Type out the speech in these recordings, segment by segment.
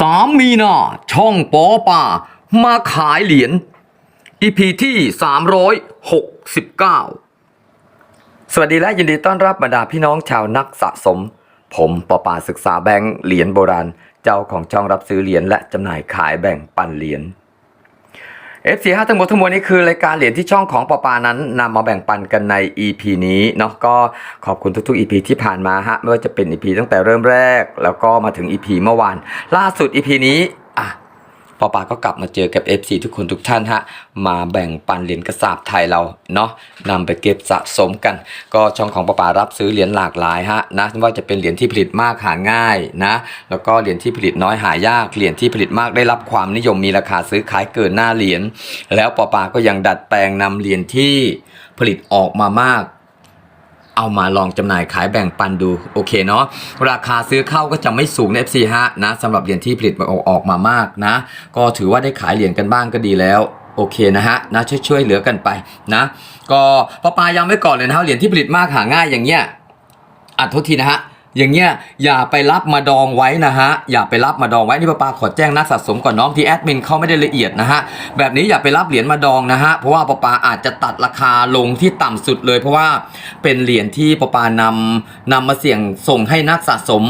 สามมีนาช่องปอป่า มาขายเหรียญ EP ที่ 369 สวัสดีและยินดีต้อนรับบรรดาพี่น้องชาวนักสะสม ผมปอป่าศึกษาแบงค์เหรียญโบราณ เจ้าของช่องรับซื้อเหรียญและจำหน่ายขายแบ่งปันเหรียญ F45 ทั้งหมดทั้งมวลนี้คือรายการเหรียญที่ช่องของปอปานั้นนำมาแบ่งปันกันใน EP นี้เนาะก็ขอบคุณทุกๆ EP ที่ผ่านมาฮะไม่ว่าจะเป็น EP ตั้งแต่เริ่มแรก แล้วก็มาถึง EP เมื่อวาน ล่าสุด EP นี้ อะปอปาก็กลับมาเจอกับ FC ทุกคนทุกท่านฮะมาแบ่งปันเหรียญกระสาบไทยเราเนาะนำไปเก็บสะสมกัน ก็ช่องของปอปารับซื้อเหรียญหลากหลายฮะนะว่าจะเป็นเหรียญที่ผลิตมากหาง่ายนะแล้วก็เหรียญที่ผลิตน้อยหายากเหรียญที่ผลิตมากได้รับความนิยมมีราคาซื้อขายเกินหน้าเหรียญแล้วปอปาก็ยังดัดแปลงนำเหรียญที่ผลิตออกมามาก เอามาลองจำหน่ายขายแบ่งปันดูโอเคเนาะราคาซื้อเข้าก็จะไม่สูงใน FC ฮะนะสำหรับเหรียญที่ผลิตออกออกมามากนะ ก็ถือว่าได้ขายเหรียญกันบ้างก็ดีแล้วโอเคนะฮะนะช่วยช่วยเหลือกันไปนะก็ปอปายังไว้ก่อนเลยนะฮะเหรียญที่ผลิตมากหาง่ายอย่างเงี้ยอะโทษทีนะฮะ อย่างเงี้ยอย่าไปรับมาดองไว้นะฮะอย่าไปรับมาดองไว้นี่ป้าปาขอแจ้งนักสะสมก่อนน้องที่แอดมินเขาไม่ได้ละเอียดนะฮะแบบนี้อย่าไปรับเหรียญมาดองนะฮะเพราะว่าป้าปาอาจจะตัดราคาลงที่ต่ำสุดเลย เพราะว่าเป็นเหรียญที่ป้าปานำนำมาเสี่ยงส่งให้นักสะสม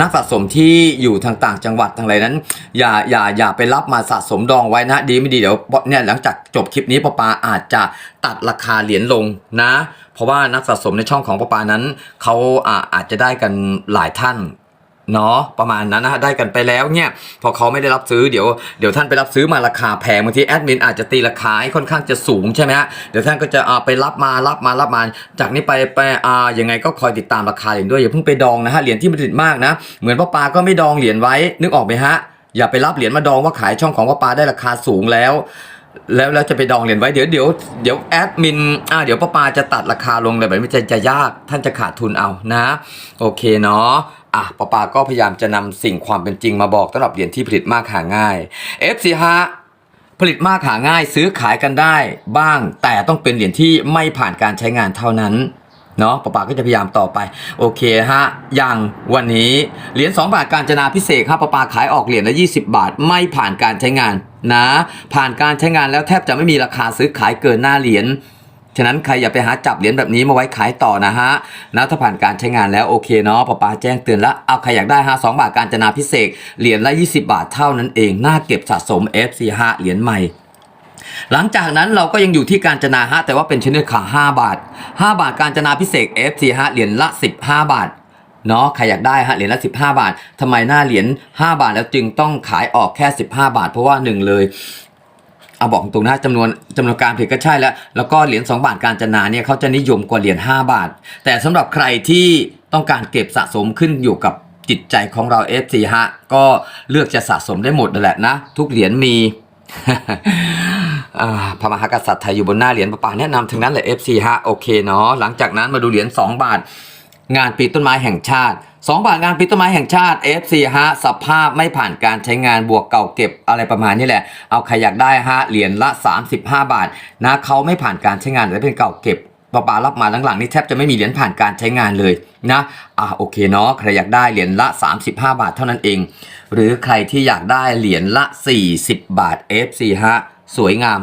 นักสะสมที่อยู่ทางต่างจังหวัดทางไรนั้น อย่าอย่าอย่าไปรับมาสะสมดองไว้นะดีไม่ดีเดี๋ยวเนี่ยหลังจากจบคลิปนี้ปอปาอาจจะตัดราคาเหรียญลงนะ เพราะว่านักสะสมในช่องของปอปานั้นเขาอาอาจจะได้กันหลายท่านเนาะประมาณนั้นนะฮะได้กันไปแล้วเนี่ยพอเขาไม่ได้รับซื้อเดี๋ยวเดี๋ยวท่านไปรับซื้อมาราคาแพงบางทีแอดมินอาจจะตีราคาให้ค่อนข้างจะสูงใช่ไหมฮะเดี๋ยวท่านก็จะอ่าไปรับมารับมารับมา จากนี้ไปไปอ่ายังไงก็คอยติดตามราคาเหรียญด้วยอย่าเพิ่งไปดองนะฮะเหรียญที่มันติดมากนะ เหมือนพ่อปาก็ไม่ดองเหรียญไว้นึกออกไหมฮะอย่าไปรับเหรียญมาดองว่าขายช่องของพ่อปาได้ราคาสูงแล้ว แล้วแล้วจะไปดองเหรียญไว้เดี๋ยวเดี๋ยวเดี๋ยวแอดมินอ่าเดี๋ยวป้าปาจะตัดราคาลงเลยแบบนี้จะจะยากท่านจะขาดทุนเอานะ โอเคเนาะอะป้าปาก็พยายามจะนำสิ่งความเป็นจริงมาบอกสำหรับเหรียญที่ผลิตมากหาง่าย FC ฮะผลิตมากหาง่ายซื้อขายกันได้บ้าง แต่ต้องเป็นเหรียญที่ไม่ผ่านการใช้งานเท่านั้น เนาะป้าปาก็จะพยายามต่อไป โอเคฮะ อย่างวันนี้เหรียญ2บาทการจนาพิเศษครับป้าปาขายออกเหรียญละ 20 บาท ไม่ผ่านการใช้งานนะ ผ่านการใช้งานแล้วแทบจะไม่มีราคาซื้อขายเกินหน้าเหรียญฉะนั้นใครอย่าไปหาจับเหรียญแบบนี้มาไว้ขายต่อนะฮะนะถ้าผ่านการใช้งานแล้วโอเคเนาะป้าปาแจ้งเตือนแล้วเอาใครอยากได้ฮะ2บาทการจนาพิเศษเหรียญละ 20 บาทเท่านั้นเอง น่าเก็บสะสม FC5 เหรียญใหม่ หลังจากนั้นเราก็ยังอยู่ที่การจนาฮะแต่ว่าเป็นชนิดขา5 บาท 5 บาทการจนาพิเศษ FC ฮะเหรียญละ 15 บาทเนาะใครอยากได้ฮะเหรียญละ 15 บาททำไมหน้าเหรียญ5 บาทแล้วจึงต้องขายออกแค่ 15 บาท เพราะว่าหนึ่งเลยเอาบอกตรงนะจำนวนจำนวนการผลิตก็ใช่แล้ว แล้วก็เหรียญ2บาทการจนาเนี่ยเขาจะนิยมกว่าเหรียญ5 บาท แต่สำหรับใครที่ต้องการเก็บสะสมขึ้นอยู่กับจิตใจของเรา FC ฮะก็เลือกจะสะสมได้หมดนั่นแหละนะ ทุกเหรียญมี พระมหากษัตริย์ไทยอยู่บนหน้าเหรียญประปาแนะนำทั้งนั้นเลย FC ฮะโอเคเนาะหลังจากนั้นมาดูเหรียญ2 บาท งานปีต้นไม้แห่งชาติ 2 บาทงานปีต้นไม้แห่งชาติ FC ฮะสภาพไม่ผ่านการใช้งานบวกเก่าเก็บอะไรประมาณนี้แหละ เอาใครอยากได้ฮะเหรียญละ 35 บาทนะเขาไม่ผ่านการใช้งานแต่เป็นเก่าเก็บปะปารับมาหลังๆนี่แทบจะไม่มีเหรียญผ่านการใช้งานเลยนะอ่าโอเคเนาะใครอยากได้เหรียญละ 35 บาทเท่านั้นเอง หรือใครที่อยากได้เหรียญละ 40 บาท FC ฮะ สวยงาม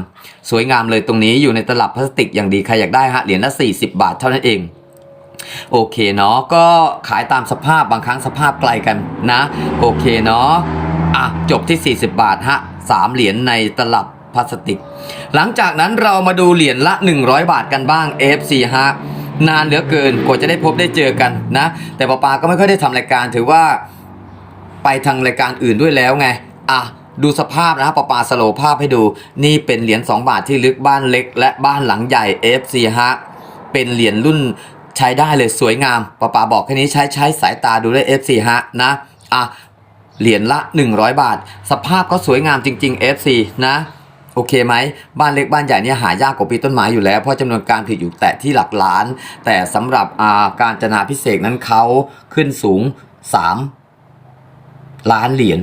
สวยงามเลยตรงนี้อยู่ในตลับพลาสติกอย่างดีใครอยากได้ฮะเหรียญละ 40 บาทเท่านั้นเองโอเคเนาะก็ขายตามสภาพบางครั้งสภาพไกลกันนะ โอเคเนาะอะจบที่ 40 บาทฮะสามเหรียญในตลับพลาสติก หลังจากนั้นเรามาดูเหรียญละ 100 บาทกันบ้าง FC ฮะนานเหลือเกินกว่าจะได้พบได้เจอกันนะ แต่ปาปาก็ไม่ค่อยได้ทำรายการถือว่าไปทางรายการอื่นด้วยแล้วไงอะ ดูสภาพนะครับปาปาสโลภาพให้ดู นี่เป็นเหรียญ2บาทที่ลึกบ้านเล็ก และบ้านหลังใหญ่ FC ฮะ เป็นเหรียญรุ่นใช้ได้เลยสวยงามปาปาบอกแค่นี้ใช้ใช้สายตาดูได้ FC ฮะนะอะเหรียญละ 100 บาท สภาพก็สวยงามจริง ๆ FC นะโอเคไหมบ้านเล็กบ้านใหญ่เนี่ยหายากกว่าปีต้นไม้อยู่แล้ว เพราะจำนวนการผลิตอยู่แต่ที่หลักล้าน แต่สำหรับอ่าการจนาพิเศษนั้นเขาขึ้นสูง 3 ล้านเหรียญ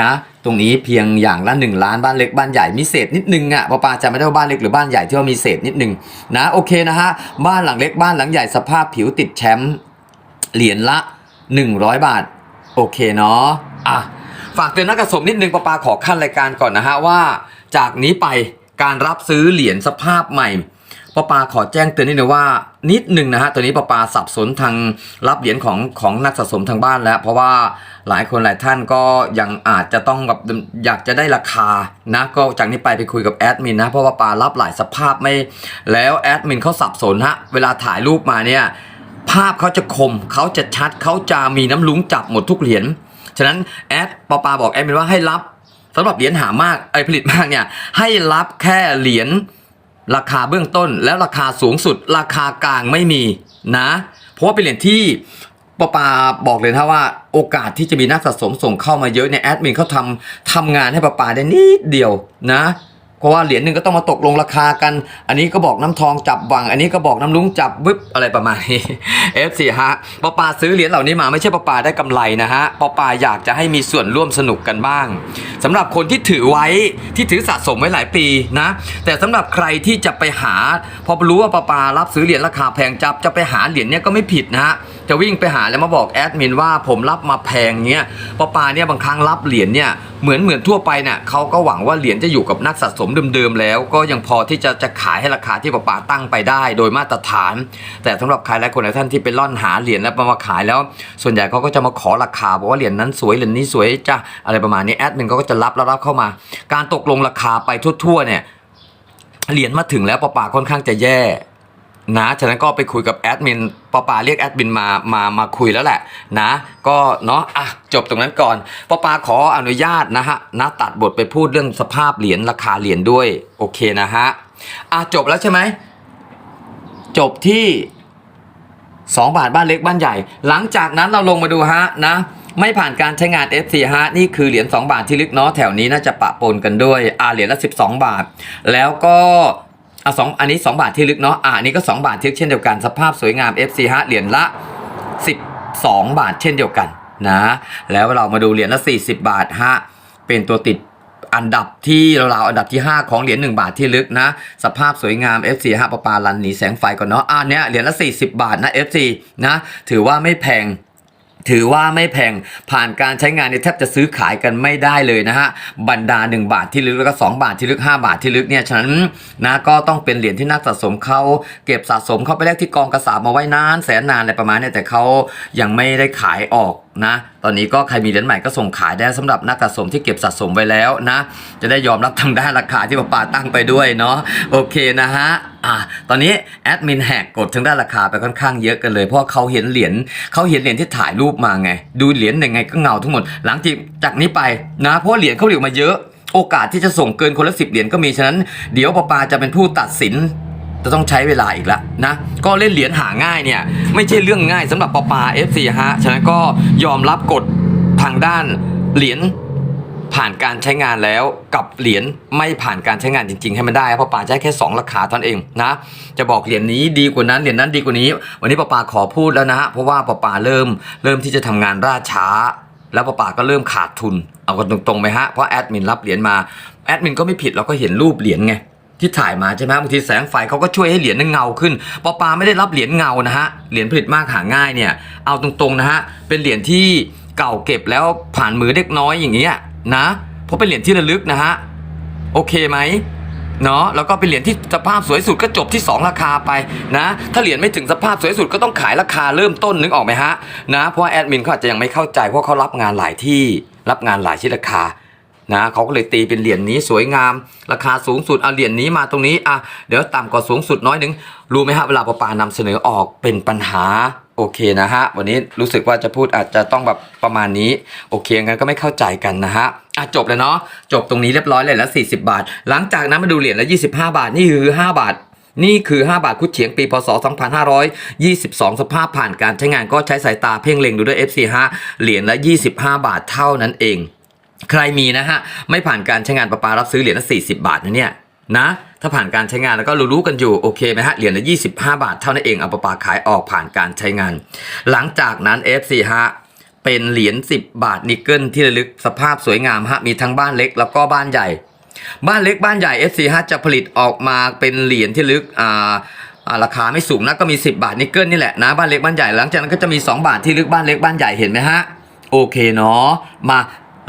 นะตรงนี้เพียงอย่างละ 1 ล้านบ้านเล็กบ้านใหญ่มีเศษนิดนึงอะ่ะปาปาจะไม่ได้ว่าบ้านเล็กหรือบ้านใหญ่ที่ว่ามีเศษนิดนึงนะโอเคนะฮะบ้านหลังเล็กบ้านหลังใหญ่สภาพผิวติดแชมป์เหรียญละ 100 บาท โอเคเนาะอะฝากเตือนนักสะสมนิดนึงปาปาขอขั้นรายการก่อนนะฮะว่า จากนี้ไปการรับซื้อเหรียญสภาพใหม่ปาปาขอแจ้งเตือนนิดนึงว่านิดนึงนะฮะตัวนี้ปาปาสับสนทางรับเหรียญของของนักสะสมทางบ้านแล้ว เพราะว่า หลายคนหลายท่านก็ยังอาจจะต้องแบบอยากจะได้ราคานะก็จากนี้ไปไปคุยกับแอดมินนะเพราะว่าปารับหลายสภาพไม่แล้วแอดมินเขาสับสนฮะเวลาถ่ายรูปมาเนี่ยภาพเขาจะคมเขาจะชัดเขาจะมีน้ำลุ้งจับหมดทุกเหรียญฉะนั้นแอดปอปาบอกแอดมินว่าให้รับสำหรับเหรียญหามากไอผลิตมากเนี่ยให้รับแค่เหรียญราคาเบื้องต้นแล้วราคาสูงสุดราคากลางไม่มีนะ เพราะว่าเป็นเหรียญที่ ปปาบอกเลยนะว่าโอกาสที่จะมีนักสะสมส่งเข้ามาเยอะเนี่ยแอดมินเขาทำทำงานให้ปปาได้นิดเดียวนะเพราะว่าเหรียญหนึ่งก็ต้องมาตกลงราคากัน อันนี้ก็บอกน้ำทองจับวัง อันนี้ก็บอกน้ำลุงจับวึบอะไรประมาณนี้ F4 ฮะปอปาซื้อเหรียญเหล่านี้มาไม่ใช่ปอปาได้กำไรนะฮะปอปาอยากจะให้มีส่วนร่วมสนุกกันบ้างสำหรับคนที่ถือไว้ที่ถือสะสมไว้หลายปีนะ แต่สำหรับใครที่จะไปหา พอรู้ว่าปอปารับซื้อเหรียญราคาแพงจับจะไปหาเหรียญเนี้ยก็ไม่ผิดนะฮะ จะวิ่งไปหาแล้วมาบอกแอดมินว่าผมรับมาแพงเนี้ยปอปาเนี่ยบางครั้งรับเหรียญเนี่ยเหมือนเหมือนทั่วไปเนี่ยเขาก็หวังว่าเหรียญจะอยู่กับนักสะสมเดิมๆแล้ว ก็ยังพอที่จะจะขายให้ราคาที่ปอปาตั้งไปได้ โดยมาตรฐาน แต่สำหรับใครหลายคนหลายท่านที่ไปล่อนหาเหรียญแล้วมาขายแล้ว ส่วนใหญ่เขาก็จะมาขอราคาบอกว่าเหรียญนั้นสวยเหรียญนี้สวยจ้ะอะไรประมาณนี้แอดมินก็จะรับแล้วรับเข้ามา การตกลงราคาไปทั่วๆเนี่ยเหรียญมาถึงแล้วปอปาค่อนข้างจะแย่ นะฉะนั้นก็ไปคุยกับแอดมินปอปาเรียกแอดมินมามามาคุยแล้วแหละนะ ก็เนาะอะจบตรงนั้นก่อนปอปาขออนุญาตนะฮะนะตัดบทไปพูดเรื่องสภาพเหรียญราคาเหรียญด้วยโอเคนะฮะอะจบแล้วใช่ไหมจบที่ 2 บาทบ้านเล็กบ้านใหญ่ หลังจากนั้นเราลงมาดูฮะนะไม่ผ่านการใช้งาน F4 ฮะนี่คือเหรียญ2บาทที่ลึกเนาะแถวนี้น่าจะปะปนกันด้วยอ่าเหรียญละ 12 บาท แล้วก็ อะสองอันนี้ 2 บาทที่ลึกเนาะอ่าอันนี้ก็ 2 บาทที่ลึกเช่นเดียวกันสภาพสวยงาม F4 ฮะเหรียญละ 12 บาทเช่นเดียวกันนะแล้วเรามาดูเหรียญละ 40 บาทฮะเป็นตัวติดอันดับที่ราวๆอันดับที่ 5 ของเหรียญ1บาทที่ลึกนะ สภาพสวยงาม F4 ฮะประปาลันหนีแสงไฟก่อนเนาะอ่าเนี้ยเหรียญละ 40 บาทนะ F4 นะถือว่าไม่แพง ถือว่าไม่แพงผ่านการใช้งานเนี่ยแทบจะซื้อขายกันไม่ได้เลยนะฮะบรรดา 1 บาทที่ลึกแล้วก็ 2 บาทที่ลึก 5 บาทที่ลึกเนี่ยฉะนั้นนะก็ต้องเป็นเหรียญที่นักสะสมเขาเก็บสะสมเข้าไปแลกที่กองกระสาบมาไว้นานแสนนานอะไรประมาณเนี่ยแต่เขายังไม่ได้ขายออก นะ ตอนนี้ก็ใครมีเหรียญใหม่ก็ส่งขายได้สำหรับนักสะสมที่เก็บสะสมไว้แล้วนะ จะได้ยอมรับทางด้านราคาที่ป้าปาตั้งไปด้วยเนาะโอเคนะฮะอะตอนนี้แอดมินแหกกดทางด้านราคาไปค่อนข้างเยอะกันเลย เพราะเขาเห็นเหรียญเขาเห็นเหรียญที่ถ่ายรูปมาไง ดูเหรียญยังไงก็เงาทั้งหมด หลังจากจากนี้ไปนะ เพราะเหรียญเขาเหลียวมาเยอะ โอกาสที่จะส่งเกินคนละสิบเหรียญก็มีฉะนั้น เดี๋ยวป้าปาจะเป็นผู้ตัดสิน จะต้องใช้เวลาอีกแล้วนะ ก็เล่นเหรียญหาง่ายเนี่ย ไม่ใช่เรื่องง่ายสำหรับปอปา FC ฮะ ฉะนั้นก็ยอมรับกฎทางด้านเหรียญผ่านการใช้งานแล้วกับเหรียญไม่ผ่านการใช้งานจริง ๆ ให้มันได้เพราะป่าจะให้แค่ 2 ราคาเท่านั้นเองนะจะบอกเหรียญนี้ดีกว่านั้นเหรียญนั้นดีกว่านี้ วันนี้ปอป่าขอพูดแล้วนะฮะเพราะว่าปอป่าเริ่มเริ่มที่จะทำงานล่าช้า แล้วปอป่าก็เริ่มขาดทุน เอากันตรงๆไหมฮะเพราะแอดมินรับเหรียญมาแอดมินก็ไม่ผิดเราก็เห็นรูปเหรียญไง ที่ถ่ายมาใช่ไหมบางทีแสงไฟเขาก็ช่วยให้เหรียญนั้นเงาขึ้นปอปาไม่ได้รับเหรียญเงานะฮะเหรียญผลิตมากหาง่ายเนี่ยเอาตรงๆนะฮะเป็นเหรียญที่เก่าเก็บแล้วผ่านมือเล็กน้อยอย่างเงี้ยนะเพราะเป็นเหรียญที่ระลึกนะฮะโอเคไหมเนาะแล้วก็เป็นเหรียญที่สภาพสวยสุดก็จบที่ 2 ราคาไปนะ ถ้าเหรียญไม่ถึงสภาพสวยสุดก็ต้องขายราคาเริ่มต้นนึกออกไหมฮะนะเพราะแอดมินเขาอาจจะยังไม่เข้าใจเพราะเขารับงานหลายที่รับงานหลายชิ้นราคา นะเขาก็เลยตีเป็นเหรียญนี้สวยงาม ราคาสูงสุดเอาเหรียญนี้มาตรงนี้อะเดี๋ยวต่ำกว่าสูงสุดน้อยหนึ่งรู้ไหมฮะเวลาปอปานำเสนอออกเป็นปัญหาโอเคนะฮะวันนี้รู้สึกว่าจะพูดอาจจะต้องแบบประมาณนี้ โอเคงั้นก็ไม่เข้าใจกันนะฮะอะจบแล้วเนาะจบตรงนี้เรียบร้อยเลยแล้ว 40 บาท หลังจากนั้นมาดูเหรียญละ 25 บาทนี่คือ 5 บาทนี่คือ 5 บาทคุดเฉียงปีพศ 2522 สภาพผ่านการใช้งานก็ใช้สายตาเพ่งเล็งดูด้วย FC ฮะเหรียญละ 25 บาทเท่านั้นเอง ใครมีนะฮะ ไม่ผ่านการใช้งานประปารับซื้อเหรียญละ40 บาทนะเนี่ยนะถ้าผ่านการใช้งานแล้วก็รู้ๆกันอยู่โอเคไหมฮะเหรียญละ25 บาทเท่านั้นเองเอาประปาขายออกผ่านการใช้งาน หลังจากนั้น FC ฮะเป็นเหรียญ10 บาทนิกเกิลที่ระลึกสภาพสวยงามฮะมีทั้งบ้านเล็กแล้วก็บ้านใหญ่ บ้านเล็กบ้านใหญ่ FC ฮะจะผลิตออกมาเป็นเหรียญที่ลึกอ่าอ่าราคาไม่สูงนะก็มี 10 บาทนิกเกิลนี่แหละนะบ้านเล็กบ้านใหญ่หลังจากนั้นก็จะมี 2 บาทที่ลึกบ้านเล็กบ้านใหญ่เห็นไหมฮะโอเคเนาะมา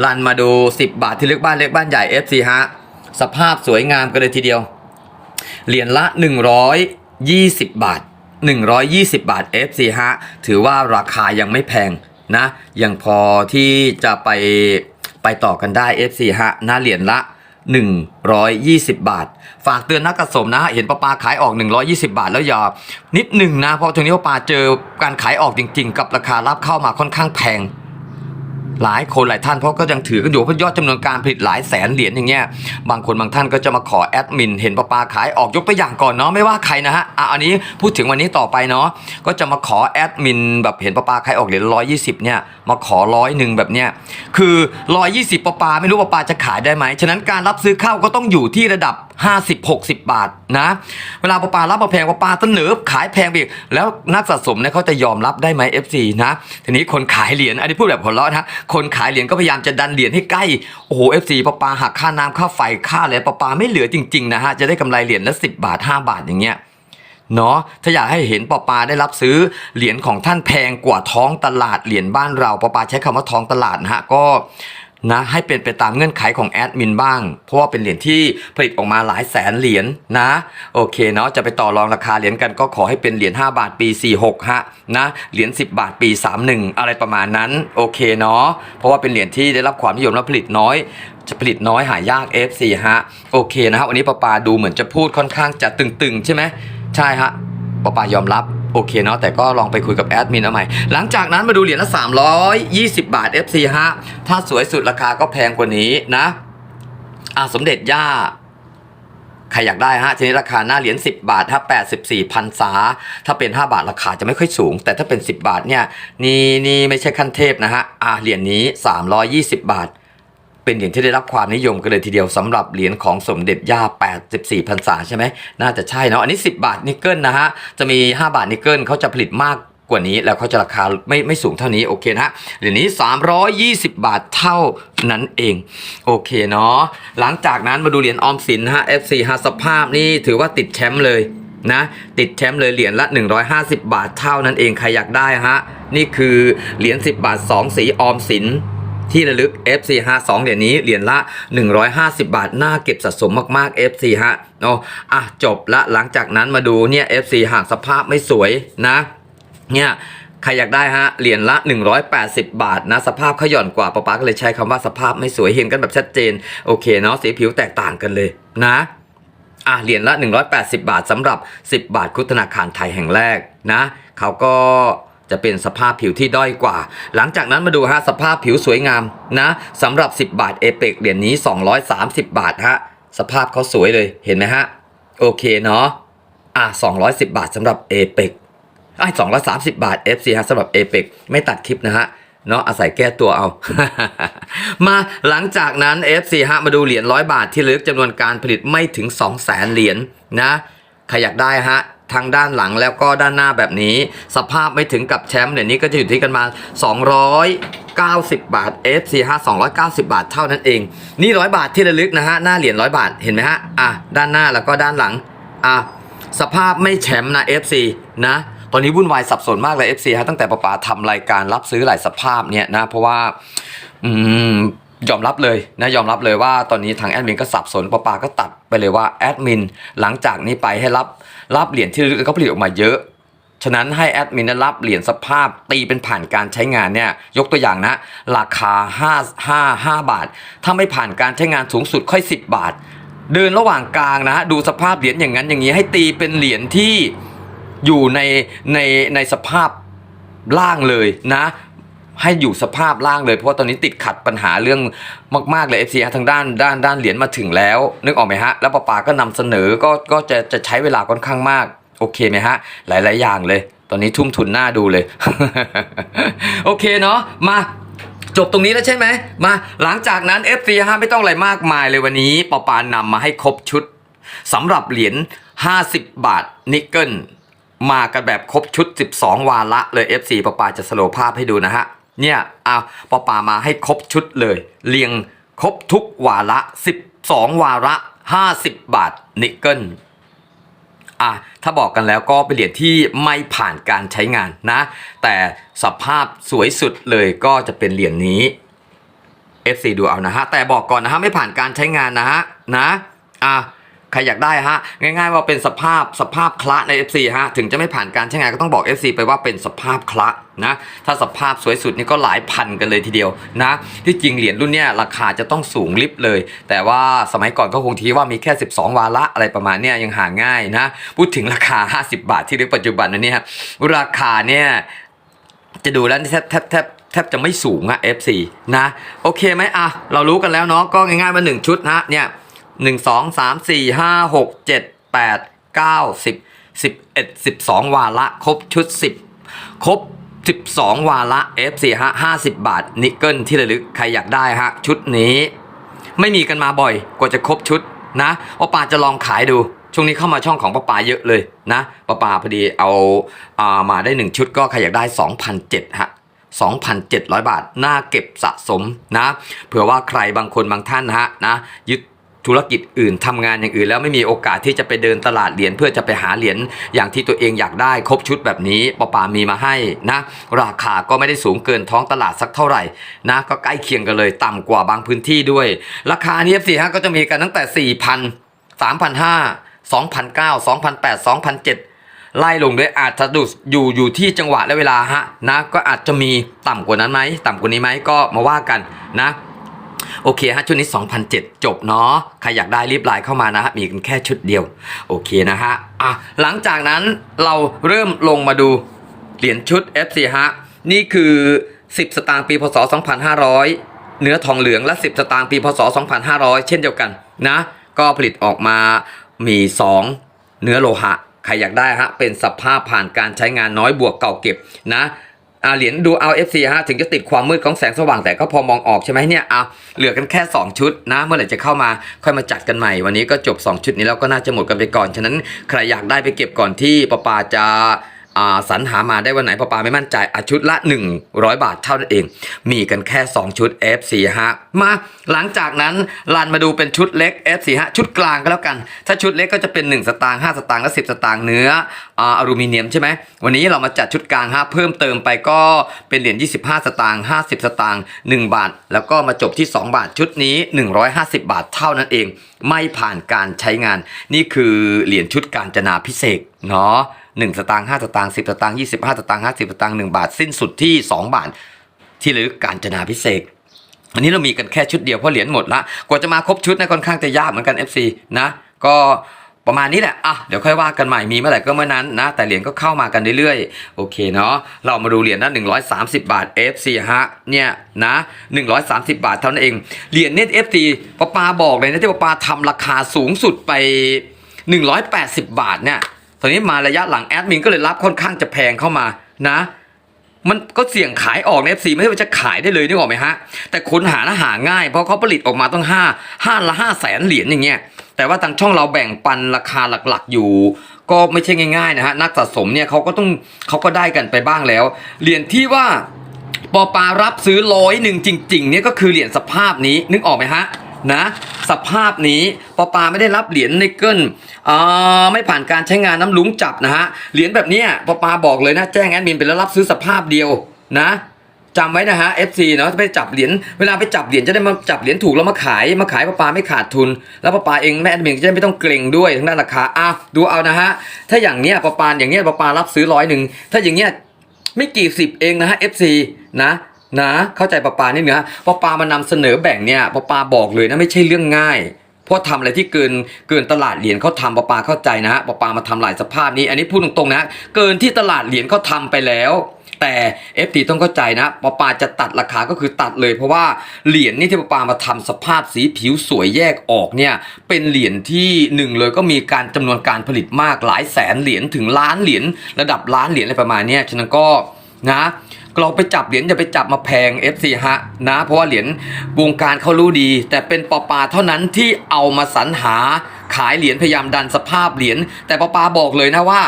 รันมาดู 10 บาทที่เล็กบ้านเล็กบ้านใหญ่ FC ฮะ สภาพสวยงามกันเลยทีเดียว เหรียญละ 120 บาท 120 บาท FC ฮะ ถือว่าราคายังไม่แพงนะ ยังพอที่จะไปไปต่อกันได้ FC ฮะนะเหรียญละ 120 บาท ฝากเตือนนักกระสมนะ เห็นปลาปลาขายออก 120 บาทแล้วอย่านิดหนึ่งนะ เพราะตรงนี้ปลาปลาเจอการขายออกจริง ๆ กับราคารับเข้ามาค่อนข้างแพง หลายคนหลายท่านเพราะก็ยังถือกันอยู่เพราะยอดจำนวนการผลิตหลายแสนเหรียญอย่างเงี้ยบางคนบางท่านก็จะมาขอแอดมินเห็นปลาปลาขายออกยกตัวอย่างก่อนเนาะไม่ว่าใครนะฮะอะอันนี้พูดถึงวันนี้ต่อไปเนาะก็จะมาขอแอดมินแบบเห็นปลาปลาขายออกเหรียญร้อยยี่สิบเนี่ยมาขอร้อยหนึ่งแบบเนี้ยคือร้อยยี่สิบปลาปลาไม่รู้ปลาปลาจะขายได้ไหมฉะนั้นการรับซื้อข้าวก็ต้องอยู่ที่ระดับ 50 60 บาทนะ เวลาปลาปลารับมาแพงปลาปาเสนอขายแพงไปอีกแล้วนักสะสมเนี่ยเขาจะยอมรับได้ไหม FC นะ ทีนี้คนขายเหรียญอันนี้พูดแบบหัวเราะนะคนขายเหรียญก็พยายามจะดันเหรียญให้ใกล้โอ้โห FC ปลาปาหักค่าน้ำค่าไฟค่าอะไรปลาปาไม่เหลือจริงๆนะฮะจะได้กำไรเหรียญละ10 บาท 5 บาทอย่างเงี้ยเนาะถ้าอยากให้เห็นปอปาได้รับซื้อเหรียญของท่านแพงกว่าท้องตลาดเหรียญบ้านเราปอปาใช้คำว่าท้องตลาดนะฮะก็ นะให้เป็นไปตามเงื่อนไขของแอดมินบ้าง เพราะว่าเป็นเหรียญที่ผลิตออกมาหลายแสนเหรียญนะ โอเคเนาะจะไปต่อรองราคาเหรียญกันก็ขอให้เป็นเหรียญ5บาทปี 46ฮะนะเหรียญ10 บาทปี 31 อะไรประมาณนั้น โอเคเนาะเพราะว่าเป็นเหรียญที่ได้รับความนิยมและผลิตน้อยจะผลิตน้อยหายาก FC ฮะโอเคนะครับวันนี้ปาปาดูเหมือนจะพูดค่อนข้างจะตึงๆ ใช่ไหมใช่ฮะปาปายอมรับ โอเคเนาะแต่ก็ลองไปคุยกับแอดมินเอาใหม่ หลังจากนั้นมาดูเหรียญละ 320 บาท FC ฮะถ้าสวยสุดราคาก็แพงกว่านี้นะอ่าสมเด็จย่าใครอยากได้ฮะทีนี้ราคาหน้าเหรียญ10 บาท ถ้า 84พันษาถ้าเป็น 5 บาทราคาจะไม่ค่อยสูง แต่ถ้าเป็น 10 บาทเนี่ยนี่นี่ไม่ใช่ขั้นเทพนะฮะอ่าเหรียญนี้ 320 บาท เป็นเหรียญที่ได้รับความนิยมกันเลยทีเดียวสำหรับเหรียญของสมเด็จย่า 84พรรษาใช่ไหมน่าจะใช่เนาะอันนี้ 10 บาทนิกเกิลนะฮะจะมี 5 บาทนิกเกิลเขาจะผลิตมากกว่านี้แล้วเขาจะราคาไม่ไม่สูงเท่านี้โอเคนะเหรียญนี้ 320 บาทเท่านั้นเองโอเคเนาะหลังจากนั้นมาดูเหรียญออมสินนะฮะ F4 ฮะสภาพนี่ถือว่าติดแชมป์เลยนะติดแชมป์เลยเหรียญละ 150 บาทเท่านั้นเองใครอยากได้ฮะนี่คือเหรียญ10 บาท 2 สีออมสิน ที่ระลึก FC 52เหรียญนี้เหรียญละ 150 บาท น่าเก็บสะสมมากๆ FC ฮะเนาะอะจบละหลังจากนั้นมาดูเนี่ย FC หากสภาพไม่สวยนะ เนี่ยใครอยากได้ฮะเหรียญละ 180 บาทนะ สภาพขย่อนกว่าป๊าป๊าก็เลยใช้คำว่าสภาพไม่สวยเห็นกันแบบชัดเจน โอเคเนาะสีผิวแตกต่างกันเลยนะอะเหรียญละ 180 บาทสำหรับ 10 บาทคุธนาคารไทยแห่งแรกนะเขาก็ จะเป็นสภาพผิวที่ด้อยกว่า หลังจากนั้นมาดูฮะสภาพผิวสวยงามนะสำหรับ 10 บาทเอเปกเหรียญนี้ 230 บาทฮะสภาพเขาสวยเลยเห็นไหมฮะ โอเคเนาะอะ210 บาทสำหรับเอเปกไอ้230บาท FC ฮะสำหรับเอเปกไม่ตัดคลิปนะฮะเนาะอาศัยแก้ตัวเอา มาหลังจากนั้น FC ฮะมาดูเหรียญร้อยบาทที่ลึกจำนวนการผลิตไม่ถึง 2 0 0แสนเหรียญนะใครอยากได้ฮะ ทางด้านหลังแล้วก็ด้านหน้าแบบนี้ สภาพไม่ถึงกับแชมป์เดี๋ยวนี้ก็จะอยู่ที่กันมา 290 บาท FC ฮะ290 บาทเท่านั้นเอง นี่ร้อยบาทที่ระลึกนะฮะหน้าเหรียญร้อยบาทเห็นไหมฮะอะด้านหน้าแล้วก็ด้านหลังอะสภาพไม่แชมป์นะ FC นะตอนนี้วุ่นวายสับสนมากเลย FC ฮะตั้งแต่ป้าป๋าทำรายการรับซื้อหลายสภาพเนี่ยนะเพราะว่า อืม ยอมรับเลยนะยอมรับเลยว่าตอนนี้ทางแอดมินก็สับสนปปาก็ตัดไปเลยว่าแอดมินหลังจากนี้ไปให้รับรับเหรียญที่เขาผลิตออกมาเยอะ ฉะนั้นให้แอดมินนั้นรับเหรียญสภาพตีเป็นผ่านการใช้งานเนี่ยยกตัวอย่างนะ ราคา 5 5 5 บาท ถ้าไม่ผ่านการใช้งานสูงสุดค่อย 10 บาท เดินระหว่างกลางนะดูสภาพเหรียญอย่างนั้นอย่างนี้ให้ตีเป็นเหรียญที่อยู่ในในในสภาพล่างเลยนะ ให้อยู่สภาพล่างเลยเพราะว่าตอนนี้ติดขัดปัญหาเรื่องมาก ๆ เลย FC ฮะทางด้านด้านด้านเหรียญมาถึงแล้ว นึกออกไหมฮะ แล้วปาปาก็นำเสนอก็ก็จะจะใช้เวลาค่อนข้างมาก โอเคไหมฮะ หลาย ๆ อย่างเลย ตอนนี้ทุ่มทุนหน้าดูเลย โอเคเนาะมาจบตรงนี้แล้วใช่ไหมมาหลังจากนั้น FC ฮะไม่ต้องอะไรมากมายเลยวันนี้ปอปานำมาให้ครบชุดสำหรับเหรียญ50 บาทนิกเกิลมากันแบบครบชุด 12 วาระเลย FC ปอปาจะสโลว์ภาพให้ดูนะฮะ เนี่ยเอาปอปามาให้ครบชุดเลย เรียงครบทุกวาระ 12 วาระ 50 บาทนิกเกิลอะถ้าบอกกันแล้วก็เป็นเหรียญที่ไม่ผ่านการใช้งานนะ แต่สภาพสวยสุดเลยก็จะเป็นเหรียญนี้ FC ดูเอานะฮะ แต่บอกก่อนนะฮะไม่ผ่านการใช้งานนะฮะนะอะใครอยากได้ฮะง่ายๆว่าเป็นสภาพสภาพคละใน FC ฮะถึงจะไม่ผ่านการใช้งานก็ต้องบอก FC ไปว่าเป็นสภาพคละ นะถ้าสภาพสวยสุดนี่ก็หลายพันกันเลยทีเดียวนะที่จริงเหรียญรุ่นเนี้ยราคาจะต้องสูงลิบเลย แต่ว่าสมัยก่อนก็คงทีว่ามีแค่ 12 วาระอะไรประมาณเนี้ยยังหาง่ายนะพูดถึงราคา 50 บาทที่ในปัจจุบันนะเนี่ยราคาเนี่ยจะดูแล้วแทบแทบแทบแทบจะไม่สูงอะ F4 นะ โอเคไหมอะเรารู้กันแล้วเนาะก็ง่ายๆมาหนึ่งชุดนะเนี่ยหนึ่งสองสามสี่ห้าหกเจ็ดแปดเก้าสิบสิบเอ็ดสิบสองวาระครบชุดสิบครบ สิบสองวาระ F4 ฮะห้าสิบาท นิกเกิลที่ระลึกใครอยากได้ฮะ ชุดนี้ ไม่มีกันมาบ่อยกว่าจะครบชุดนะว่าปาจะลองขายดู ช่วงนี้เข้ามาช่องของป้าปาเยอะเลยนะป้าปาพอดีเอาอามาได้หนึ่งชุดก็ใครอยากได้ 2,007ฮะ2,700 บาท น่าเก็บสะสมนะ เผื่อว่าใครบางคนบางท่านนะฮะนะยึด ธุรกิจอื่นทำงานอย่างอื่น แล้วไม่มีโอกาสที่จะไปเดินตลาดเหรียญเพื่อจะไปหาเหรียญอย่างที่ตัวเองอยากได้ครบชุดแบบนี้ป้าปามีมาให้นะราคาก็ไม่ได้สูงเกินท้องตลาดสักเท่าไหร่นะก็ใกล้เคียงกันเลยต่ำกว่าบางพื้นที่ด้วย ราคานี้ F4 ฮะก็จะมีกันตั้งแต่ 4,000 3,500 2,900 2,800 2,007ไล่ลงด้วยอาจจะดูอยู่อยู่ที่จังหวะและเวลาฮะนะก็อาจจะมีต่ำกว่านั้นไหมต่ำกว่านี้ไหมก็มาว่ากันนะ โอเคฮะชุดนี้ 2007 จบเนาะใครอยากได้รีบไลน์เข้ามานะฮะมีกันแค่ชุดเดียว โอเคนะฮะอะหลังจากนั้นเราเริ่มลงมาดูเหรียญชุด FC ฮะนี่คือ 10 สตางค์ปีพศ 2500 เนื้อทองเหลืองและ 10 สตางค์ปีพศ 2500 เช่นเดียวกันนะ ก็ผลิตออกมามี 2 เนื้อโลหะ ใครอยากได้ฮะเป็นสภาพผ่านการใช้งานน้อยบวกเก่าเก็บนะ อ่าเหรียญดูเอา FC ฮะถึงจะติดความมืดของแสงสว่างแต่ก็พอมองออกใช่ไหมเนี่ยเอาเหลือกันแค่ 2 ชุดนะ เมื่อไหร่จะเข้ามาค่อยมาจัดกันใหม่ วันนี้ก็จบ 2 ชุดนี้แล้วก็น่าจะหมดกันไปก่อน ฉะนั้นใครอยากได้ไปเก็บก่อนที่ปปาจะ สรรหามาได้วันไหนปอปาไม่มั่นใจอชุดละ 100 บาทเท่านั้นเอง มีกันแค่ 2 ชุด F4 ฮะมาหลังจากนั้นลันมาดูเป็นชุดเล็ก F4 ฮะชุดกลางก็แล้วกัน ถ้าชุดเล็กก็จะเป็น 1 สตางค์5สตางค์และ 10 สตางค์เนื้อออลูมิเนียมใช่ไหมวันนี้เรามาจัดชุดกลางฮะเพิ่มเติมไปก็เป็นเหรียญ25 สตางค์50 สตางค์1บาท แล้วก็มาจบที่ 2 บาทชุดนี้ 150 บาทเท่านั้นเอง ไม่ผ่านการใช้งาน นี่คือเหรียญชุดการจนาพิเศษเนาะ หนึ่งสตางค์ห้าสตางค์สิบสตางค์ยี่สิบห้าสตางค์ห้าสิบสตางค์หนึ่งบาท สิ้นสุดที่สองบาท ที่ระลึกการจนาพิเศษอันนี้เรามีกันแค่ชุดเดียวเพราะเหรียญหมดละกว่าจะมาครบชุดนะค่อนข้างจะยากเหมือนกัน FC นะก็ประมาณนี้แหละ อะ เดี๋ยวค่อยว่ากันใหม่ มีเมื่อไหร่ก็เมื่อนั้นนะ แต่เหรียญก็เข้ามากันเรื่อยๆ โอเคเนาะ เรามาดูเหรียญนะ130 บาท FC ฮะ เนี่ยนะ 130 บาทเท่านั้นเอง เหรียญเน็ต FC ปปาบอกเลยนะที่ปปาทำราคาสูงสุดไป 180 บาทเนี่ย ตอนนี้มาระยะหลังแอดมินก็เลยรับค่อนข้างจะแพงเข้ามานะ มันก็เสี่ยงขายออกใน FC ไม่ใช่ว่าจะขายได้เลยนึกออกไหมฮะ แต่คนหานะหาง่าย เพราะเขาผลิตออกมาต้องห้าห้าละห้าแสนเหรียญอย่างเงี้ยแต่ว่าทางช่องเราแบ่งปันราคาหลักๆอยู่ ก็ไม่ใช่ง่ายๆนะฮะนักสะสมเนี่ยเขาก็ต้องเขาก็ได้กันไปบ้างแล้วเหรียญที่ว่าปอปารับซื้อร้อยหนึ่งจริงๆเนี่ยก็คือเหรียญสภาพนี้นึกออกไหมฮะ นะ สภาพนี้ปอปาไม่ได้รับเหรียญนิกเกิลอ่าไม่ผ่านการใช้งานน้ำลุงจับนะฮะ เหรียญแบบนี้ปอปาบอกเลยนะ แจ้งแอดมินไปแล้วรับซื้อสภาพเดียวนะจำไว้นะฮะ FC เนาะไปจับเหรียญเวลาไปจับเหรียญจะได้มาจับเหรียญถูกแล้วมาขายมาขายปอปาไม่ขาดทุน แล้วปอปาเองแม่แอดมินก็จะได้ไม่ต้องเกรงด้วยทางด้านราคาอะดูเอานะฮะถ้าอย่างเนี้ยปอปาอย่างเนี้ยปอปารับซื้อร้อยหนึ่งถ้าอย่างเนี้ยไม่กี่สิบเองนะฮะ FC นะ นะเข้าใจปะปานี่เนื้อปะปามานำเสนอแบ่งเนี่ยปะปาบอกเลยนะไม่ใช่เรื่องง่าย เพราะทำอะไรที่เกินเกินตลาดเหรียญเขาทำปะปาเข้าใจนะฮะปะปามาทำหลายสภาพนี้ อันนี้พูดตรงๆนะเกินที่ตลาดเหรียญเขาทำไปแล้วแต่ FT ต้องเข้าใจนะปะปาจะตัดราคาก็คือตัดเลย เพราะว่าเหรียญนี่ที่ปะปามาทำสภาพสีผิวสวยแยกออกเนี่ยเป็นเหรียญที่หนึ่งเลยก็มีการจำนวนการผลิตมากหลายแสนเหรียญถึงล้านเหรียญระดับล้านเหรียญอะไรประมาณนี้ฉะนั้นก็นะ เราไปจับเหรียญอย่าไปจับมาแพง FC ฮะนะ เพราะว่าเหรียญวงการเขารู้ดี แต่เป็นปอปาเท่านั้นที่เอามาสรรหาขายเหรียญพยายามดันสภาพเหรียญแต่ปอปาบอกเลยนะว่า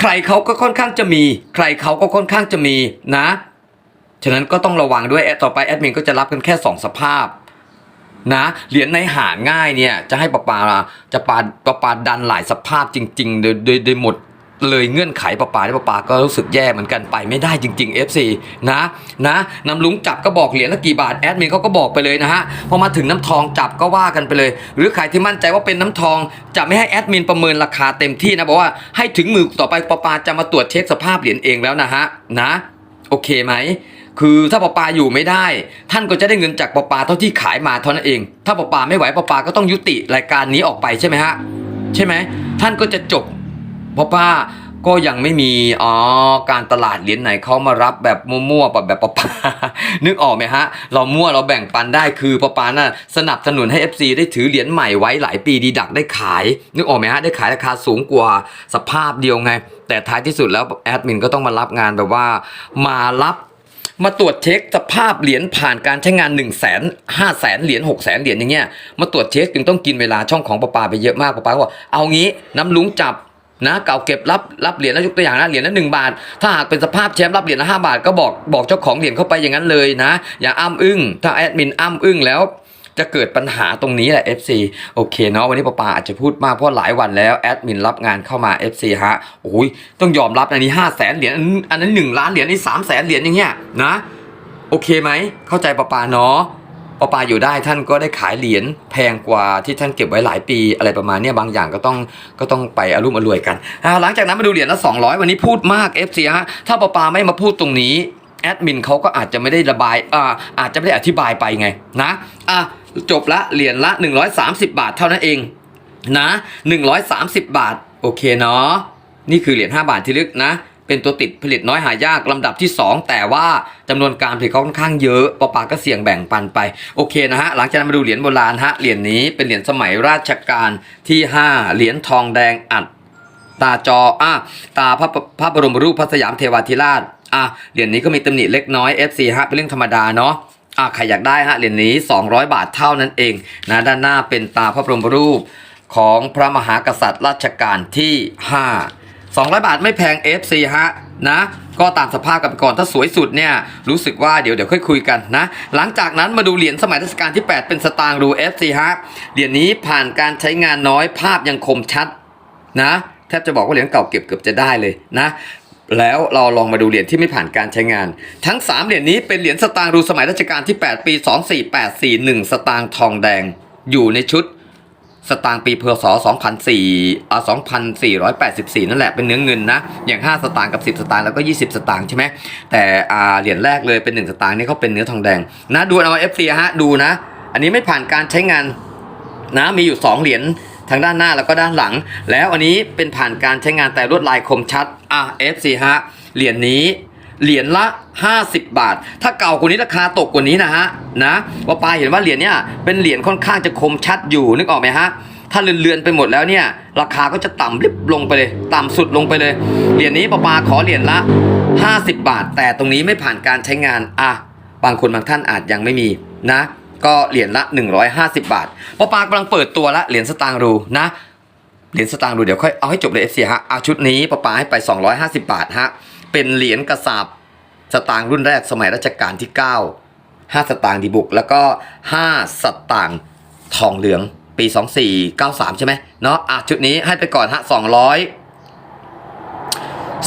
ใครเขาก็ค่อนข้างจะมี ใครเขาก็ค่อนข้างจะมีนะฉะนั้นก็ต้องระวังด้วยแอดต่อไปแอดมินก็จะรับกันแค่ 2 สภาพนะเหรียญในหาง่ายเนี่ยจะให้ปะปาจะปาปะปาดันหลายสภาพจริงๆโดยโดยโดยหมด เลยเงื่อนไขประปาที่ประปาก็รู้สึกแย่เหมือนกันไปไม่ได้จริง ๆ FC นะนะนำลุงจับก็บอกเหรียญละกี่บาทแอดมินเขาก็บอกไปเลยนะฮะพอมาถึงน้ำทองจับก็ว่ากันไปเลย หรือใครที่มั่นใจว่าเป็นน้ำทองจะไม่ให้แอดมินประเมินราคาเต็มที่นะบอกว่าให้ถึงมือต่อไปประปาจะมาตรวจเช็คสภาพเหรียญเองแล้วนะฮะนะโอเคไหมคือถ้าปอปาอยู่ไม่ได้ ท่านก็จะได้เงินจากปอปาเท่าที่ขายมาเท่านั้นเอง ถ้าปอปาไม่ไหวปอปาก็ต้องยุติรายการนี้ออกไปใช่ไหมฮะใช่ไหมท่านก็จะจบ ปอปาก็ยังไม่มีอ๋อการตลาดเหรียญไหนเขามารับแบบมั่วๆแบบแบบปอปานึกออกไหมฮะ เรามั่วเราแบ่งปันได้คือปอปาน่ะสนับสนุนให้ FC ได้ถือเหรียญใหม่ไว้หลายปีดีดักได้ขาย นึกออกไหมฮะ ได้ขายราคาสูงกว่าสภาพเดียวไง แต่ท้ายที่สุดแล้วแอดมินก็ต้องมารับงานแบบว่ามารับมาตรวจเช็คสภาพเหรียญผ่านการใช้งาน1นึ่งแสนห้าแสนเหรียญหกแสนเหรียญอย่างเงี้ยมาตรวจเช็คจึงต้องกินเวลาช่องของประปาไปเยอะมากประปาก็บอกเอางี้น้ำลุงจับ นะเก่าเก็บรับรับเหรียญแล้วยกตัวอย่างนะเหรียญละหนึ่งบาท ถ้าหากเป็นสภาพแชมป์รับเหรียญละห้าบาท ก็บอกบอกเจ้าของเหรียญเข้าไปอย่างนั้นเลยนะ อย่าอ้ำอึ้งถ้าแอดมินอ้ำอึ้งแล้วจะเกิดปัญหาตรงนี้แหละ FC โอเคเนาะวันนี้ปาปาอาจจะพูดมากเพราะหลายวันแล้วแอดมินรับงานเข้ามา FC ฮะโอ้ยต้องยอมรับอันนี้5 0 0แสนเหรียญอันอันหนั้น1ล้านเหรียญอันนี่3 0 0แสนเหรียญอย่างเงี้ยนะ โอเคไหมเข้าใจปะปาเนาะ ปะปลาอยู่ได้ท่านก็ได้ขายเหรียญแพงกว่าที่ท่านเก็บไว้หลายปีอะไรประมาณนี้บางอย่างก็ต้องก็ต้องไปอารมณ์อรวยกันหลังจากนั้นมาดูเหรียญละ 200 วันนี้พูดมาก FC ฮะถ้าปะปาไม่มาพูดตรงนี้แอดมินเขาก็อาจจะไม่ได้ระบายอ่าอาจจะไม่ได้อธิบายไปไงนะอะจบละเหรียญละ 130 บาทเท่านั้นเองนะ 130 บาท โอเคเนาะนี่คือเหรียญ5บาทที่ลึกนะ เป็นตัวติดผลิตน้อยหายากลำดับที่ 2 แต่ว่าจำนวนการผลิตเขาค่อนข้างเยอะปอปาก็เสี่ยงแบ่งปันไปโอเคนะฮะหลังจากนั้นมาดูเหรียญโบราณฮะเหรียญนี้เป็นเหรียญสมัยราชการที่ 5 เหรียญทองแดงอัดตาจออะตาพระพระบรมรูปพระสยามเทวาธิราชอะเหรียญนี้ก็มีตำหนิเล็กน้อย FC ฮะเป็นเรื่องธรรมดาเนาะอะใครอยากได้ฮะเหรียญนี้ 200 บาทเท่านั้นเองนะด้านหน้าเป็นตาพระบรมรูปของพระมหากษัตริย์รัชกาลที่ 5 200 บาทไม่แพง FC ฮะนะ ก็ตามสภาพกันไปก่อนถ้าสวยสุดเนี่ยรู้สึกว่าเดี๋ยวเดี๋ยวค่อยคุยกันนะ หลังจากนั้นมาดูเหรียญสมัยรัชกาลที่ 8 เป็นสตางค์รู FC ฮะเหรียญนี้ผ่านการใช้งานน้อยภาพยังคมชัดนะแทบจะบอกว่าเหรียญเก่าเก็บเกือบจะได้เลยนะแล้วเราลองมาดูเหรียญที่ไม่ผ่านการใช้งาน ทั้ง 3 เหรียญนี้เป็นเหรียญสตางค์รูสมัยรัชกาลที่ 8 ปี 24841 สตางค์ทองแดง อยู่ในชุด สตางค์ปีพศ2004อ่า2484 นั่นแหละเป็นเนื้อเงินนะ อย่าง 5 สตางค์กับ 10 สตางค์แล้วก็ 20 สตางค์ใช่ไหมแต่อ่าเหรียญแรกเลยเป็น 1 สตางค์นี่เขาเป็นเนื้อทองแดงนะดูเอา FC ฮะดูนะ อันนี้ไม่ผ่านการใช้งานนะมีอยู่ 2 เหรียญทางด้านหน้าแล้วก็ด้านหลัง แล้วอันนี้เป็นผ่านการใช้งานแต่ลวดลายคมชัดอะ FC ฮะเหรียญนี้ เหรียญละ 50 บาท ถ้าเก่ากว่านี้ราคาตกกว่านี้นะฮะนะว่าปาเห็นว่าเหรียญเนี้ยเป็นเหรียญค่อนข้างจะคมชัดอยู่นึกออกไหมฮะถ้าเลือนๆไปหมดแล้วเนี่ยราคาก็จะต่ำริบลงไปเลย ต่ำสุดลงไปเลย เหรียญนี้ปาปาขอเหรียญละ 50 บาท แต่ตรงนี้ไม่ผ่านการใช้งานอะบางคนบางท่านอาจยังไม่มีนะ ก็เหรียญละ 150 บาทปอปากำลังเปิดตัวละเหรียญสตางค์รูนะเหรียญสตางค์รูเดี๋ยวค่อยเอาให้จบเลยเอฟซีฮะเอาชุดนี้ปอปาให้ไป 250 บาทฮะ เป็นเหรียญกระสาบสตางค์รุ่นแรกสมัยรัชกาลที่ 9 5 สตางค์ดีบุก แล้วก็ 5 สตางค์ทองเหลืองปี 2493 ใช่ไหมเนาะอะชุดนี้ให้ไปก่อนฮะ200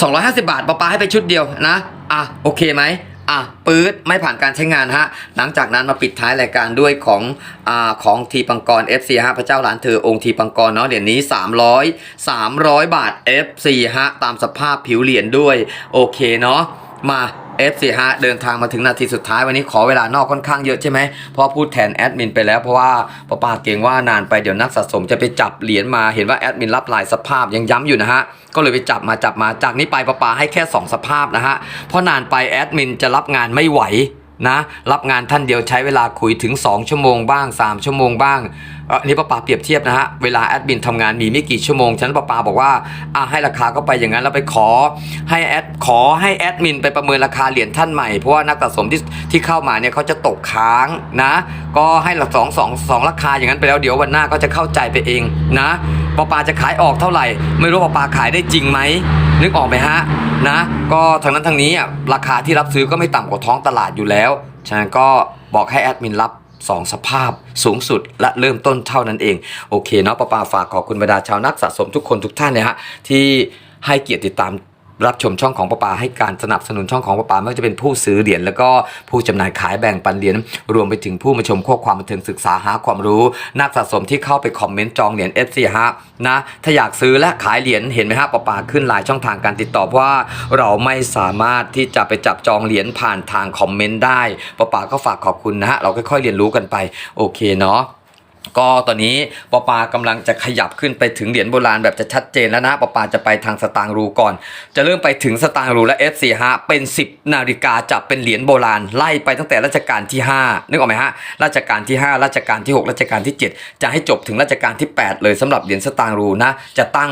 250 บาทปอปาให้ไปชุดเดียวนะ อะ โอเคไหม อะปื๊ดไม่ผ่านการใช้งานฮะ หลังจากนั้นมาปิดท้ายรายการด้วยของอ่าของทีปังกร FC ฮะพระเจ้าหลานเธอองค์ทีปังกรเนาะเหรียญนี้ 300 300 บาท FC ฮะตามสภาพผิวเหรียญด้วย โอเคเนาะมา F4 ฮะเดินทางมาถึงนาทีสุดท้ายวันนี้ขอเวลานอกค่อนข้างเยอะใช่ไหมเพราะพูดแทนแอดมินไปแล้วเพราะว่าป้าปาเกรงว่านานไปเดี๋ยวนักสะสมจะไปจับเหรียญมาเห็นว่าแอดมินรับลายสภาพยังย้ำอยู่นะฮะก็เลยไปจับมาจับมาจากนี้ไปป้าปาให้แค่ 2 สภาพนะฮะเพราะนานไปแอดมินจะรับงานไม่ไหว นะรับงานท่านเดียวใช้เวลาคุยถึง 2 ชั่วโมงบ้าง 3 ชั่วโมงบ้างอันนี้ป้าปาเปรียบเทียบนะฮะเวลาแอดมินทำงานมีไม่กี่ชั่วโมงฉันป้าปาบอกว่าอะให้ราคาก็ไปอย่างนั้นแล้วไปขอให้แอดขอให้แอดมินไปประเมินราคาเหรียญท่านใหม่เพราะว่านักสะสมที่ที่เข้ามาเนี่ยเขาจะตกค้างนะ ก็ให้ละสองสองสองราคาอย่างนั้นไปแล้วเดี๋ยววันหน้าก็จะเข้าใจไปเองนะ ป้าปาจะขายออกเท่าไหร่ ไม่รู้ป้าปาขายได้จริงไหมนึกออกไหมฮะนะก็ทางนั้นทางนี้อะราคาที่รับซื้อก็ไม่ต่ำกว่าท้องตลาดอยู่แล้วฉะนั้นก็บอกให้แอดมินรับ2สภาพสูงสุดและเริ่มต้นเท่านั้นเอง โอเคเนาะป้าปาฝากขอบคุณบรรดาชาวนักสะสมทุกคนทุกท่านเลยฮะที่ให้เกียรติติดตาม รับชมช่องของประปาให้การสนับสนุนช่องของประปาไม่ว่าจะเป็นผู้ซื้อเหรียญแล้วก็ผู้จำหน่ายขายแบ่งปันเหรียญรวมไปถึงผู้มาชมข้อความบันเทิงศึกษาหาความรู้ นักสะสมที่เข้าไปคอมเมนต์จองเหรียญ FC ฮะนะถ้าอยากซื้อและขายเหรียญเห็นไหมฮะประปาขึ้นหลายช่องทางการติดต่อเพราะว่าเราไม่สามารถที่จะไปจับจองเหรียญผ่านทางคอมเมนต์ได้ประปาก็ฝากขอบคุณนะฮะเราค่อยๆเรียนรู้กันไปโอเคเนาะ ก็ตอนนี้ปอปากำลังจะขยับขึ้นไปถึงเหรียญโบราณแบบจะชัดเจนแล้วนะปอปาจะไปทางสตางรูก่อน จะเริ่มไปถึงสตางรูและ F4 ฮะเป็น 10 นาฬิกาจะเป็นเหรียญโบราณ ไล่ไปตั้งแต่รัชกาลที่ 5 นึกออกไหมฮะรัชกาลที่ 5รัชกาลที่ 6รัชกาลที่ 7 จะให้จบถึงรัชกาลที่ 8 เลยสำหรับเหรียญสตางรูนะจะตั้ง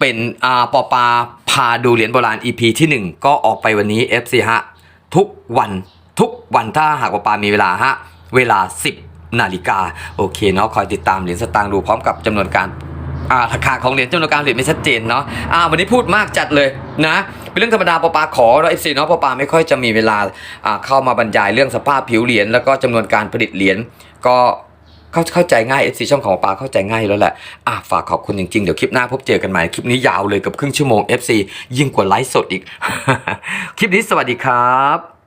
เป็นอ่าปอปาพาดูเหรียญโบราณ EP ที่ 1 ก็ออกไปวันนี้ F4 ฮะทุกวันทุกวันถ้าหากปอปามีเวลาฮะเวลา 10 นาฬิกาโอเคเนาะคอยติดตามเหรียญสตางค์ดูพร้อมกับจำนวนการอ่าราคาของเหรียญจำนวนการเหรียญไม่ชัดเจนเนาะอ่าวันนี้พูดมากจัดเลยนะ เป็นเรื่องธรรมดาปอปาขอเราเอฟซีเนาะปอปาไม่ค่อยจะมีเวลาอ่าเข้ามาบรรยายเรื่องสภาพผิวเหรียญแล้วก็จำนวนการผลิตเหรียญก็เข้าเข้าใจง่าย FC ช่องของปปาเข้าใจง่ายแล้วแหละอะฝากขอบคุณจริงๆ เดี๋ยวคลิปหน้าพบเจอกันใหม่ คลิปนี้ยาวเลยเกับครึ่งชั่วโมง FC ยิ่งกว่าไลฟ์สดอีก คลิปนี้สวัสดีครับ